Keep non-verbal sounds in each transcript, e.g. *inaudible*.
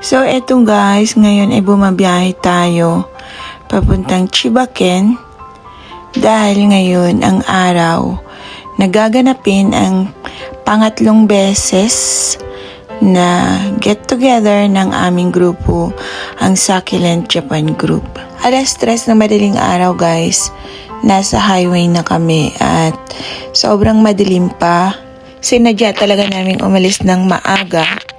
So, eto guys, ngayon ay bumabiyahe tayo papuntang Chibaken dahil ngayon ang araw nagaganapin ang pangatlong beses na get together ng aming grupo, ang Succulent Japan Group. Alas stress na madaling araw guys, nasa highway na kami at sobrang madilim pa. Sinadya talaga namin umalis ng maaga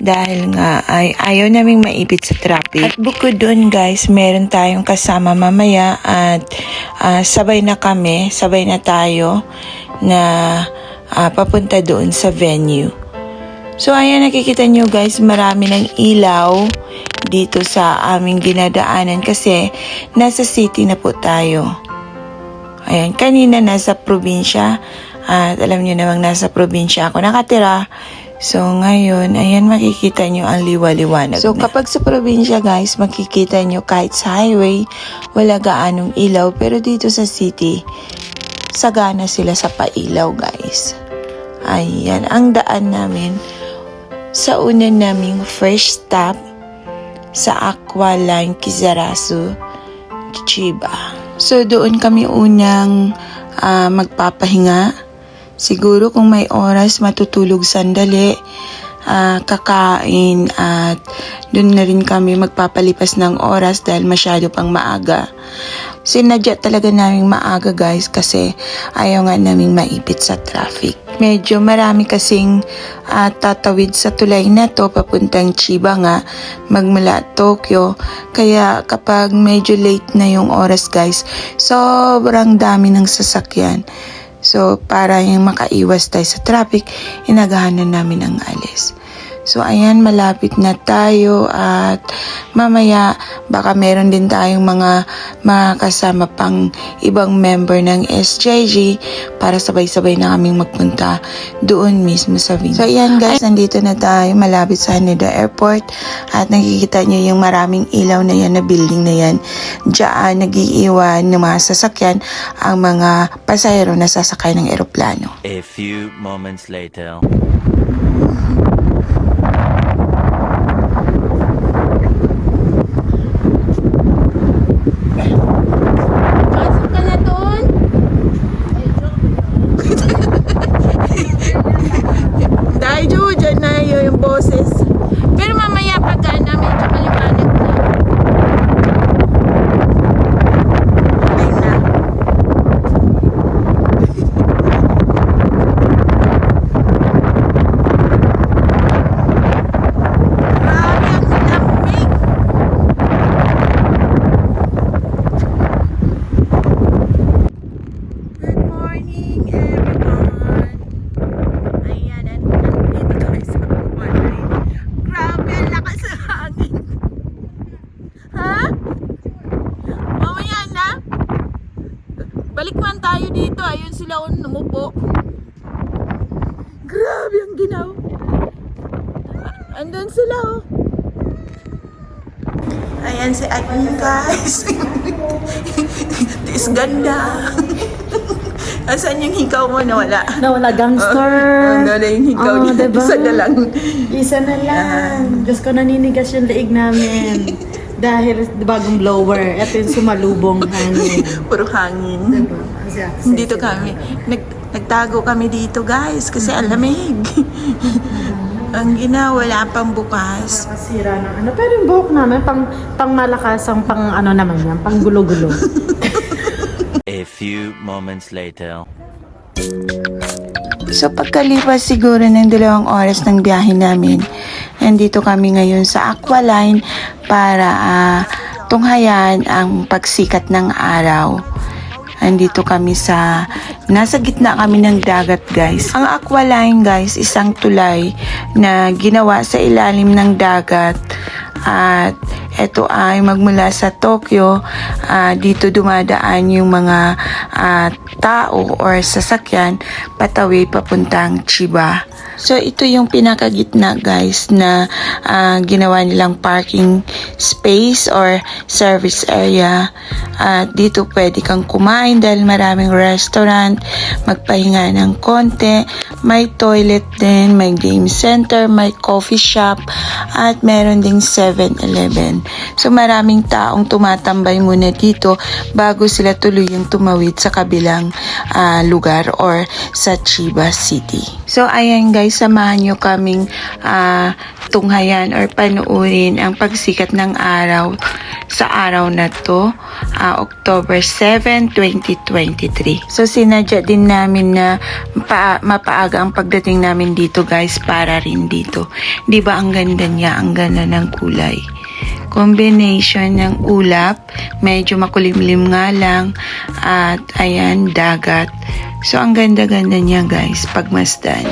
dahil nga ay ayaw naming maipit sa traffic. At bukod doon guys, meron tayong kasama mamaya at ah, sabay na kami, sabay na tayo na ah, papunta doon sa venue. So ayan nakikita nyo guys, marami ng ilaw dito sa aming dinadaanan kasi nasa city na po tayo. Ayan, kanina nasa probinsya at alam nyo namang nasa probinsya ako nakatira. So ngayon, ayan makikita nyo ang liwa-liwanag So na. kapag sa probinsya guys, makikita nyo kahit sa highway, wala gaanong ilaw. Pero dito sa city, sagana sila sa pailaw guys. Ayan, ang daan namin sa una naming first stop sa Aqua Line Kizarasu, Chiba. So doon kami unang ah, magpapahinga. Siguro kung may oras matutulog sandali, ah, kakain at doon na rin kami magpapalipas ng oras dahil masyado pang maaga. Sinadya talaga naming maaga guys kasi ayaw nga naming maipit sa traffic. Medyo marami kasing ah, tatawid sa tulay na to papuntang Chiba nga magmula Tokyo. Kaya kapag medyo late na yung oras guys, sobrang dami ng sasakyan. So para yung makaiwas tayo sa traffic, inagahan na namin ang alis. So ayan, malapit na tayo at mamaya baka meron din tayong mga mga kasama pang ibang member ng SJG para sabay-sabay na kaming magpunta doon mismo sa venue. So ayan guys, nandito na tayo malapit sa Haneda Airport at nakikita nyo yung maraming ilaw na yan na building na yan. Diyan nagiiwan ng mga sasakyan ang mga pasahero na sasakay ng eroplano. A few moments later. Pasok ka na doon. Dahil dyan na yun yung boses. Pero mamaya pag na medyo maliwanag na. Ayun na. Grabe, ang lamig. Good morning, everyone. Ayan, at nandito kami sa Kumalay. Grabe, ang lakas ng hangin. Ha? Mamaya na. Balik man tayo dito. Ayun sila oh, numupo. Grabe ang ginaw. Andun sila oh. Ayan si Agnes guys. *laughs* Tis ganda. *laughs* Asan yung hikaw mo na wala? Nawala gangster. Oh, nawala yung hikaw Oo, niya. diba? Isa na lang. Isa na lang. Diyos ko, naninigas yung leeg namin. *laughs* Dahil bagong blower. Ito yung sumalubong hangin. Puro hangin. Diba? Dito kami. Nag, nagtago kami dito guys kasi ang lamig. ang gina, wala pang bukas. Nakasira ng ano. Pero yung buhok namin, pang, pang malakasang pang ano naman yan, pang gulo-gulo. A few moments later. So pagkalipas siguro ng dalawang oras ng biyahe namin, nandito kami ngayon sa Aqualine para ah, tunghayan ang pagsikat ng araw. Andito kami sa, nasa gitna kami ng dagat guys. Ang Aqualine guys, isang tulay na ginawa sa ilalim ng dagat. At ito ay magmula sa Tokyo, ah, dito dumadaan yung mga ah, tao or sasakyan patawid papuntang Chiba. So ito yung pinakagitna guys na ah, ginawa nilang parking space or service area. At dito pwede kang kumain dahil maraming restaurant, magpahinga ng konti, may toilet din, may game center, may coffee shop, at meron ding 7-Eleven. So maraming taong tumatambay muna dito bago sila tuluyang tumawid sa kabilang ah, lugar or sa Chiba City. So ayan guys, samahan nyo kaming ah, tunghayan or panuorin ang pagsikat ng araw sa araw na to, ah, October 7, 2023. So sinadya din namin na pa, mapaaga ang pagdating namin dito guys para rin dito. 'Di ba ang ganda niya, ang ganda ng kulay. Combination ng ulap, medyo makulimlim nga lang at ayan dagat. So ang ganda-ganda niya guys pagmasdan.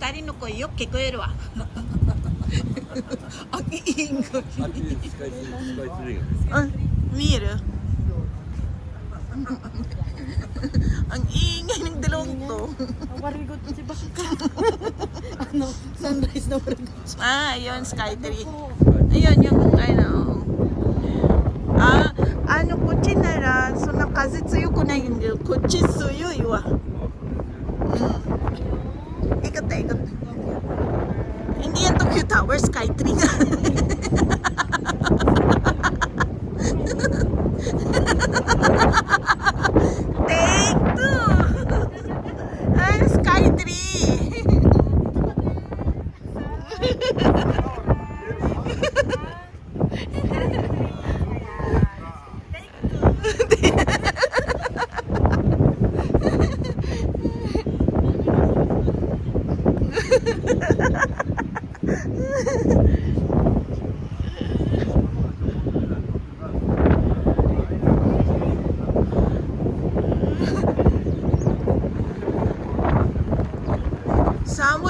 Tari no koi yo kekoeru wa. Ang iingay. あっちにスカイツリースカイツリー Ah, mira. Ang ingay ng dalawang to. Ang warigot si Baka. ano, sunrise na warigot. Ah, ayun, Skytree. Ayun, yung ano. Ah, ano, kochi nara, so na kaze tsuyu ko na yun, kochi tsuyu iwa. Mm.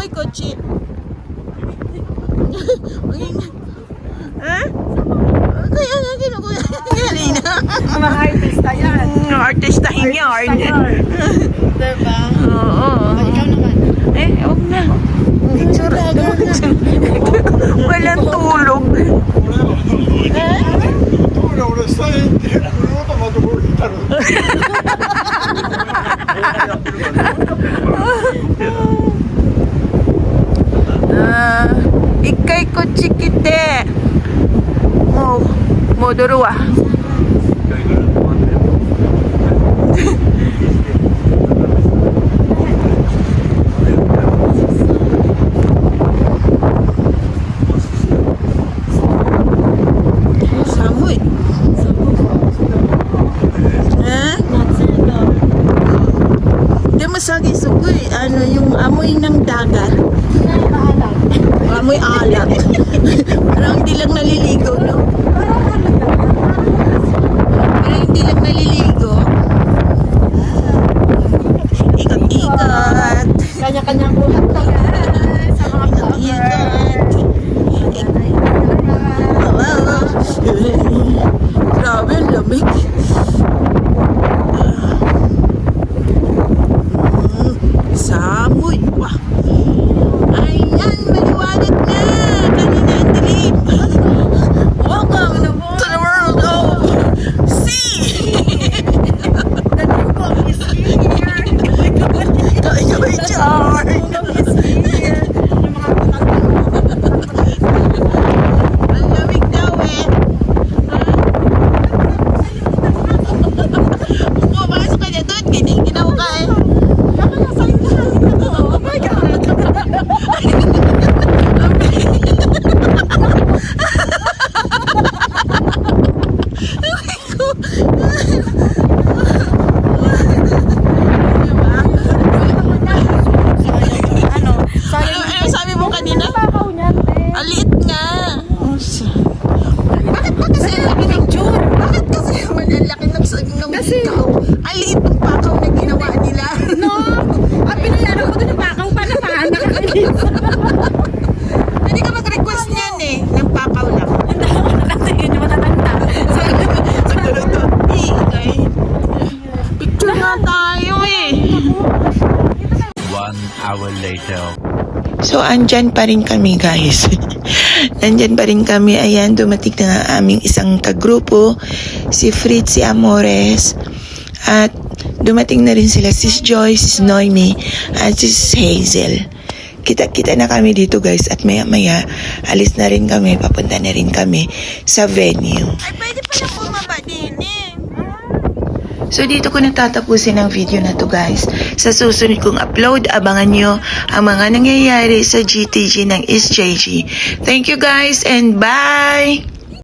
may kotse. ha? Kaya nga kinukuya. Galing na. Mga artista yan. No, artistahin yan. diba? Oo. Oh, ikaw naman. Eh, huwag na. Picture. Walang tulog. Eh? Tulog na sa internet. うん。一回こっち来てもう戻るわ。Amoy alak. *laughs* Parang hindi lang naliligo, no? Parang hindi lang naliligo. Ikot-ikot. Kanya-kanyang ulat lang. Sa mga vlog. Hindi ka mag-request niyan eh. Ng pakaw lang. Tingin yung matatanda. Picture nga tayo eh. One hour later. So, andyan pa rin kami, guys. *laughs* Nandyan pa rin kami. Ayan, dumating na nga aming isang kagrupo, si Fritz, si Amores, at dumating na rin sila Sis Joy, Sis Noemi, at Sis Hazel. Kita-kita na kami dito, guys. At maya-maya, alis na rin kami. Papunta na rin kami sa venue. Ay, pwede pala bumaba din. So dito ko natatapusin ang video na to guys. Sa susunod kong upload, abangan nyo ang mga nangyayari sa GTG ng SJG. Thank you guys and bye!